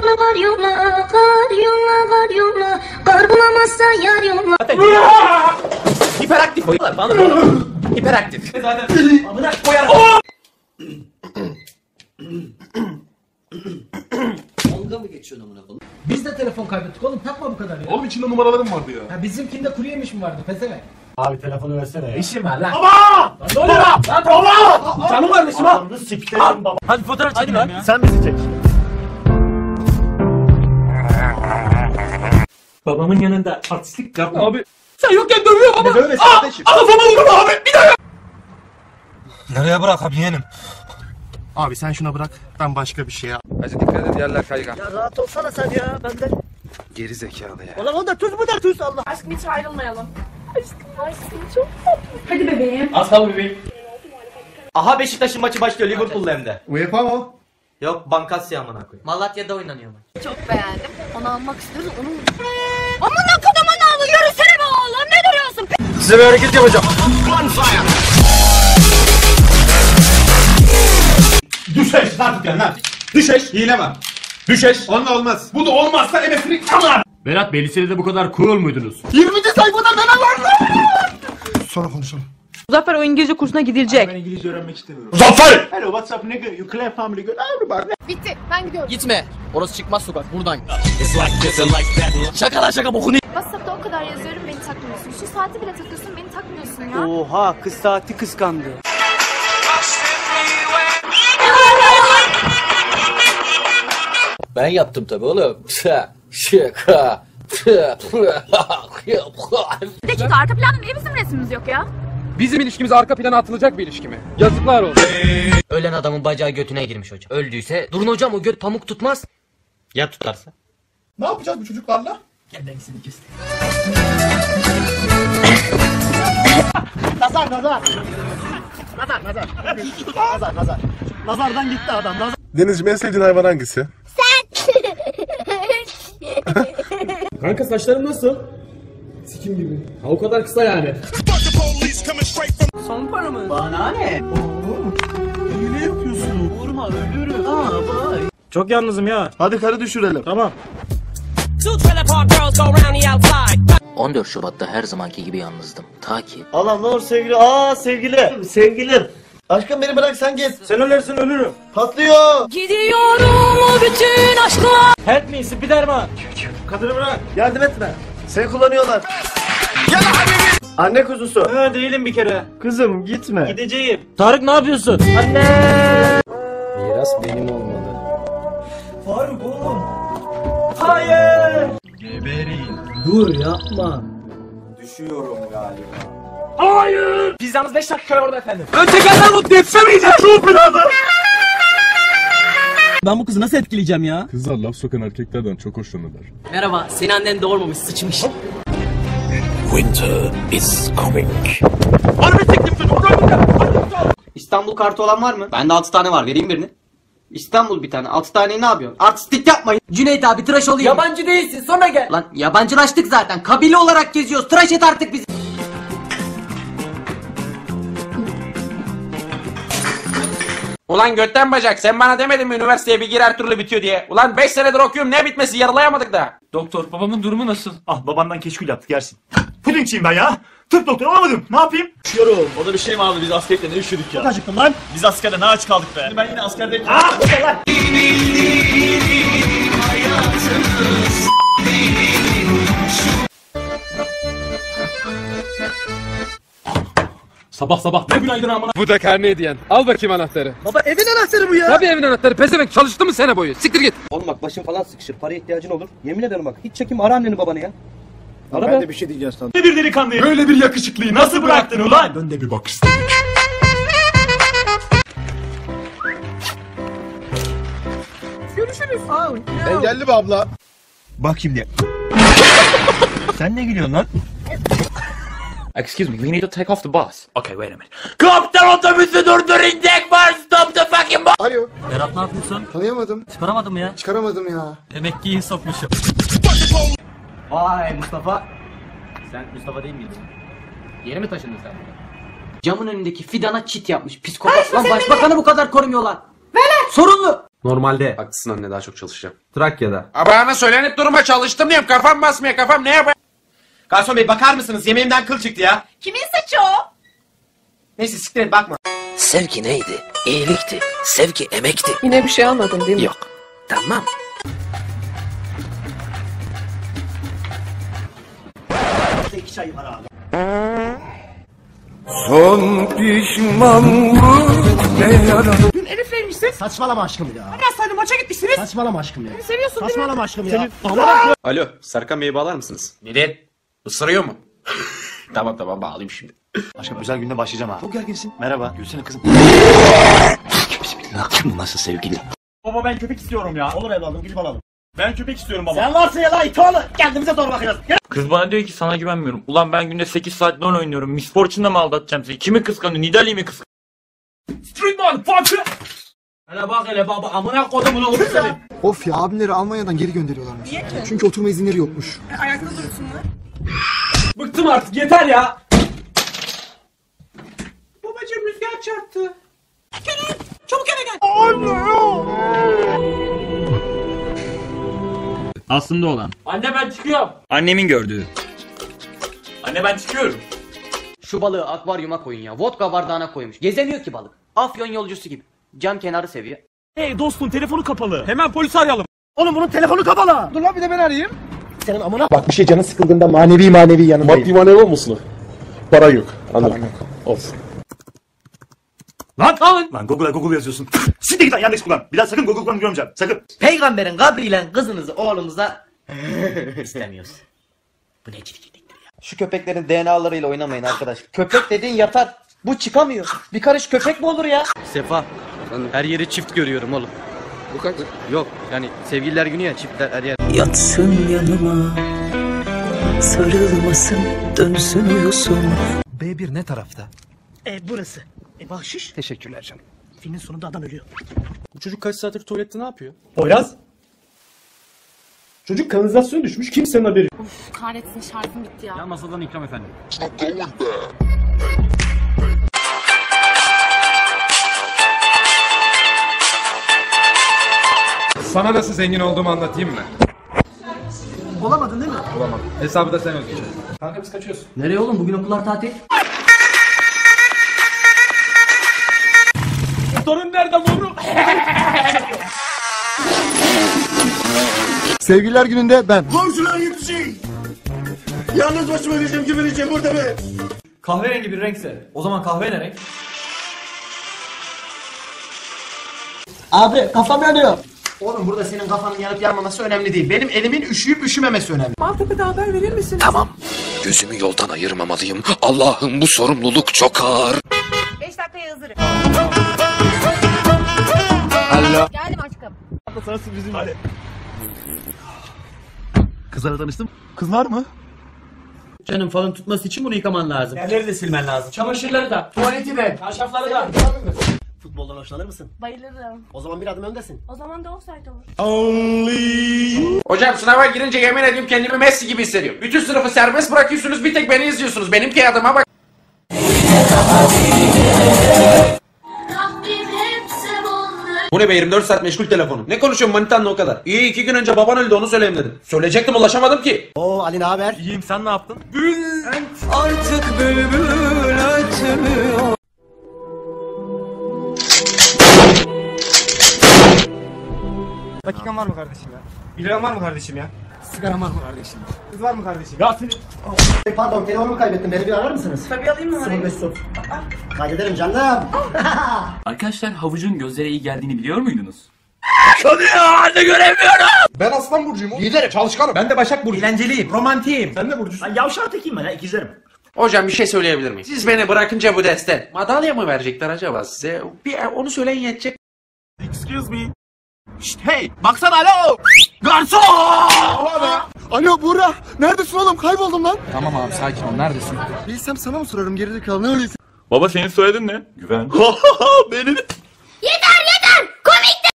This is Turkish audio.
Var yola, kar yola, var yola, kar bulamazsa yar yola. Hiperaktif boyuyorlar bana. Hiperaktif. Zaten amına koyar. Dalga mı geçiyorsun amına koyayım? Biz de telefon kaybettik oğlum takma bu kadar ya. Oğlum içinde numaralarım vardı ya. Ya bizimkinde kuru yemiş mi vardı pezevenk? Abi telefonu versene ya. İşim var lan. Canım kardeşim ha. Bunu siktirin baba. Hadi fotoğraf çekelim ya. Sen bizi çek. Babamın yanında artistlik yapma abi. Sen yokken dövüyor baba. Böyle kardeşim. Kafama vurma abi. Bir daha. Nereye bırak yeğenim? Abi sen şuna bırak. Ben başka bir şey yap. Hacı dikkat et yerler kaygan. Rahat olsana sen ya benden. Geri zekalı ya. Ulan o da tuz bu da tuz Allah. Aşkım hiç ayrılmayalım. Aşkım aşkım çok tatlı. Hadi bebeğim. Az kaldı bebeğim. Aha Beşiktaş'ın maçı başlıyor Liverpool'la hem de. UEFA mı? Yok Bankasya amına koyayım. Malatya'da oynanıyor maç. Çok beğendim. Onu almak istiyoruz. Onu Aman akıdım onu yürüsene be oğlum. Ne duruyorsun? Size bir hareket yapacağım. Düşeş lan tutuyorsun lan. Düşeş hile var. Düşeş. Onunla olmaz. Bu da olmazsa emesini tamam. Berat Bey lisede de bu kadar cool muydunuz? 20. sayfada neler var Sonra konuşalım. Muzaffer o İngilizce kursuna gidilecek. Ben İngilizce öğrenmek istemiyorum. Zafer! Hello what's up nigga? You clap family good everybody. Bitti. Ben gidiyorum. Gitme. Orası çıkmaz sokak buradan. Şaka lan şaka bokunu. WhatsApp'ta o kadar yazıyorum beni takmıyorsun. Şu saati bile takıyorsun beni takmıyorsun ya. Oha kız saati kıskandı. Ben yaptım tabi oğlum. Şaka. Bir dakika arka planda niye bizim resmimiz yok ya? Bizim ilişkimiz arka plana atılacak bir ilişki mi? Yazıklar olsun. Ölen adamın bacağı götüne girmiş hocam. Öldüyse durun hocam o göt pamuk tutmaz. Ya tutarsa? Ne yapacağız bu çocuklarla? Nazardan gitti adam. Nazar. Denizciğim en sevdiğin hayvan hangisi? Kanka saçların nasıl? Sikim gibi. Ha o kadar kısa yani. Çok yalnızım ya. Hadi karı düşürelim. Tamam. 14 Şubat'ta her zamanki gibi yalnızdım. Ta ki Allah ne olur sevgili. Aa sevgili. Sevgilim. Aşkım beni bırak sen git. Sen ölürsün ölürüm. Patlıyor. Gidiyorum o bütün aşkla. Help me Spiderman. Kadını bırak. Yardım etme. Seni kullanıyorlar. Anne kuzusu. Ha değilim bir kere. Kızım gitme. Gideceğim. Tarık ne yapıyorsun? Anne. Miras benim olmalı. Faruk oğlum. Hayır. Dur yapma. Düşüyorum galiba. Pizzanız 5 dakika orada efendim. Ben tekerden bu defsemeyeceğim. Şu birader. Ben bu kızı nasıl etkileyeceğim ya? Kızlar laf sokan erkeklerden çok hoşlanırlar. Merhaba seni annen doğurmamış sıçmış. İstanbul kartı olan var mı? Bende 6 tane var. Vereyim birini. İstanbul bir tane. 6 taneyi ne yapıyorsun? Artistik yapmayın. Cüneyt abi tıraş olayım. Yabancı değilsin. Sonra gel. Lan yabancılaştık zaten. Kabile olarak geziyoruz. Tıraş et artık bizi. Ulan götten bacak sen bana demedin mi üniversiteye bir gir her türlü bitiyor diye. Ulan 5 senedir okuyorum ne bitmesi yarılayamadık da. Doktor babamın durumu nasıl? Ah babandan keşkül yaptık yersin. Pudingçiyim ben ya. Tıp doktoru olamadım. Ne yapayım? Üşüyorum. O da bir şey mi abi? Biz askerlikte ne üşüdük ya? Çok acıktım lan. Biz askerde ne aç kaldık be. Ben yine askerde... Ah! lan. Sabah sabah ne günaydın amına. Bu da karne diyen. Al bakayım anahtarı. Baba evin anahtarı bu ya. Tabii evin anahtarı. Pezevenk çalıştı mı sene boyu? Siktir git. Oğlum bak başın falan sıkışır. Paraya ihtiyacın olur. Yemin ederim bak. Hiç çekim ara anneni babanı ya. Ben de bir şey diyeceğim sana. Ne bir delikanlıyım. Böyle bir yakışıklıyı nasıl bıraktın ulan? Ben de bir bak istedim. Engelli mi abla? Bak şimdi. Sen ne gülüyorsun lan? Excuse me, we need to take off the bus. Okay, wait a minute. Kaptan otobüsü durdurun tek var stop the fucking bus. Alo. Berat ne yapıyorsun? Tanıyamadım. Çıkaramadım ya. Çıkaramadım ya. Demek ki iyi sokmuşum. Vay Mustafa. Sen Mustafa değil miydin? Yeni mi taşındın sen buraya? Camın önündeki fidana çit yapmış. Psikopat. Lan başbakanı bu kadar korumuyorlar. Velet. Sorunlu. Normalde. Haklısın anne daha çok çalışacağım. Trakya'da. Bana söylenip durma çalıştım diyeyim kafam basmıyor kafam ne yapayım? Garson bey bakar mısınız? Yemeğimden kıl çıktı ya. Kimin saçı o? Neyse siktir et bakma. Sevgi neydi? İyilikti. Sevgi emekti. Yine bir şey almadın değil mi? Yok. Tamam. Saçmalama aşkım ya. Hani hastane maça gitmişsiniz? Saçmalama aşkım ya. Seviyorsun değil mi? Saçmalama aşkım ya. Alo Serkan Bey'i bağlar mısınız? Neden? Isırıyor mu? tamam tamam bağlayayım şimdi. Aşkım özel günde başlayacağım ha. Çok gerginsin. Merhaba. Gülsene kızım. Bismillah. Bu nasıl sevgili? Baba ben köpek istiyorum ya. Olur evladım gidip alalım. Ben köpek istiyorum baba. Sen varsın ya la it oğlu. Kendimize doğru bakacağız. Kız bana diyor ki sana güvenmiyorum. Ulan ben günde 8 saat LoL oynuyorum. Miss Fortune'da mı aldatacağım seni? Kimi kıskanıyor? Nidalee'yi mi kıskanıyor? Streetman fucker! Hele bak hele baba amına kodumun oğlu senin. Of ya abimleri Almanya'dan geri gönderiyorlarmış. Çünkü oturma izinleri yokmuş. Bıktım artık yeter ya. Babacım rüzgar çarptı. Aslında olan. Anne ben çıkıyorum. Annemin gördüğü. Anne ben çıkıyorum. Şu balığı akvaryuma koyun ya. Vodka bardağına koymuş. Gezemiyor ki balık. Afyon yolcusu gibi. Cam kenarı seviyor. Hey dostum telefonu kapalı. Hemen polisi arayalım. Oğlum bunun telefonu kapalı. Dur lan bir de ben arayayım. Senin amına Bak bir şey canı sıkıldığında manevi manevi yanındayım. Maddi manevi olmasın Para yok. Anladım. Olsun. Lan lan. Lan Google'a Google yazıyorsun. Siktir git lan Yandex kullan. Bir daha sakın Google kullanmayı görmeyeceğim. Sakın. Peygamberin kabriyle kızınızı oğlunuza istemiyoruz. Bu ne çirkinliktir ya. Şu köpeklerin DNA'larıyla oynamayın arkadaş. Köpek dediğin yatar. Bu çıkamıyor. Bir karış köpek mi olur ya? Sefa. Her yeri çift görüyorum oğlum. Bu kadar. Yok yani sevgililer günü ya çiftler her yer. Yatsın yanıma Sarılmasın dönsün uyusun B1 ne tarafta? E burası. E bahşiş. Teşekkürler canım. Filmin sonunda adam ölüyor. Bu çocuk kaç saattir tuvalette ne yapıyor? Poyraz. Çocuk kanalizasyona düşmüş kimsenin haberi yok. Kahretsin şarjım bitti ya. Masadan ikram efendim. Sana nasıl zengin olduğumu anlatayım mı? Olamadın değil mi? Olamam. Hesabı da sen ödeyeceksin. Kanka biz kaçıyoruz. Nereye oğlum bugün okullar tatil? Sorun nerede moru? Sevgililer gününde ben. Komşular yetişin. Yalnız başıma diyeceğim kim diyeceğim burada be. Kahverengi bir renkse. O zaman kahve ne renk? Abi kafam yanıyor. Oğlum burada senin kafanın yanıp yanmaması önemli değil. Benim elimin üşüyüp üşümemesi önemli. Tamam. Gözümü yoldan ayırmamalıyım. Allah'ım bu sorumluluk çok ağır. 5 dakikaya hazırım. Geldim aşkım. Hadi. Kızlarla tanıştım. Kızlar mı? Canım falan tutması için bunu yıkaman lazım. Yerleri de silmen lazım. Çamaşırları da, tuvaleti de, çarşafları da. Futboldan hoşlanır mısın? Bayılırım. O zaman bir adım öndesin. O zaman da offside olur. Hocam sınava girince yemin ediyorum kendimi Messi gibi hissediyorum. Bütün sınıfı serbest bırakıyorsunuz bir tek beni izliyorsunuz. Benim kağıdıma bak. Bu ne be 24 saat meşgul telefonum. Ne konuşuyorsun manitanla o kadar? İyi iki gün önce baban öldü onu söyleyeyim dedim. Söyleyecektim ulaşamadım ki. Oo Ali ne haber? İyiyim sen ne yaptın? Artık bülbül ötmüyor Dakikan var mı kardeşim ya? Bir liran var mı kardeşim ya? Sigaran var mı kardeşim? Kız var mı kardeşim? Ya senin... Pardon telefonumu kaybettim. Beni bir arar mısınız? Tabii alayım mı? 0530. Kaydederim canım. Arkadaşlar havucun gözlere iyi geldiğini biliyor muydunuz? Ben Aslan Burcu'yum. Liderim, çalışkanım. Ben de Başak Burcu. Eğlenceliyim, romantiyim. Sen de Burcu'sun. Lan yavşağı tekiyim ben ha ikizlerim. Hocam bir şey söyleyebilir miyim? Siz beni bırakınca bu desten madalya mı verecekler acaba size? Bir onu söyleyin yetecek. Excuse me. Şşt hey baksana alo. Garson! Alo Buğra. Neredesin oğlum? Kayboldum lan. Tamam abi sakin ol. Neredesin? Bilsem sana mı sorarım gerizekalı? Neredesin? Baba senin soyadın ne? Güven. Benim